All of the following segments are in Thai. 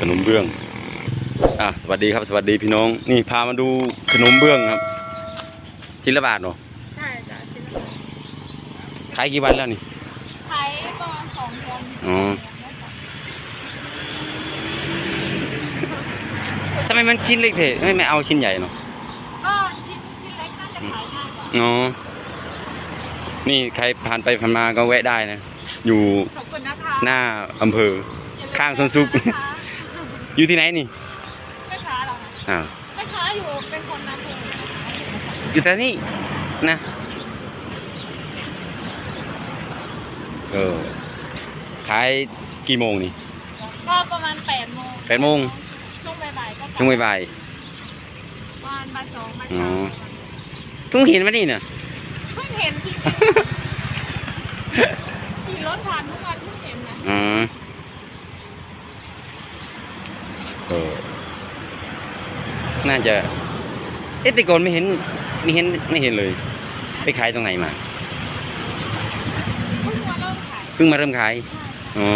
ขนมเบื้องอะสวัสดีครับสวัสดีพี่น้อง นี่พามาดูขนมเบื้องครับชิ้นละบาทเนาะใช่จ้ะชิ้นละขายกี่วันแล้วนี่ขายประมาณสองเดือนอ๋อทำไมมันชิ้นเล็กเถอะไม่ไม่เอาชิ้นใหญ่เนาะก็ชิ้นชิ้นเล็กน่าจะขายง่ายกว่าอ๋อนี่ใครผ่านไปผ่านมาก็แวะได้นะ อยู่ขอบคุณนะคะหน้าอำเภออย่ลืมข้างสวนซุปนะคะ อยู่ที่ไหนนี่แม่ค้าเหรอคะอ้าวแม่ค้าอยู่เป็นคนนำเองอยู่แต่นี่นะเออขายกี่โมงนี่ก็ประมาณแปดโมงแปดโมงช่วงบ่ายๆก็ช่วงบ่ายประมาณบ่ายสองบ่ายอ๋สาอมๆเพิ่งเห็นมานี่น่ะเพิ่งเห็นจริงๆขี่รถผ่านทุกวันเพิ่งเห็นนะอืม เออ น่าจะ เอ๊ะแต่ก่อนไม่เห็น ไม่เห็นไม่เห็นเลย ไปขายตรงไหนมา เพิ่งมาเริ่มขายเพิ่งมาเริ่มขาย อ๋อ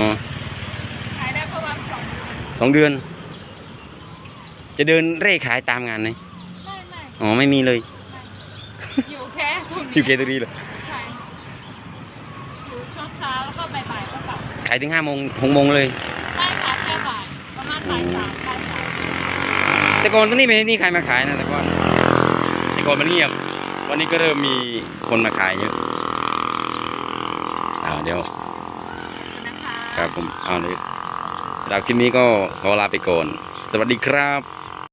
ขายได้ประมาณสองสองเดือน จะเดินเร่ขายตามงานไหมไม่ไม่อ๋อ ไม่มีเลย อยู่แค่ตรงนี้อยู่เกตุรีเลย ใช่อยู่ช่วงเช้าแล้วก็บ่ายๆก็กลับขายถึงห้าโมงหกโมงเลย บ่ายสามบ่ายสามแต่ก่อนตรงนี้ไม่มีใครมาขายนะแต่ก่อนแต่ก่อนมันเงียบ วันนี้ก็เริ่มมีคนมาขายเยอะอ่าเดี๋ยวขอบคุณนะคะ ครับผมเอาเลยดาวคลิปนี้ก็ขอลาไปก่อน สวัสดีครับ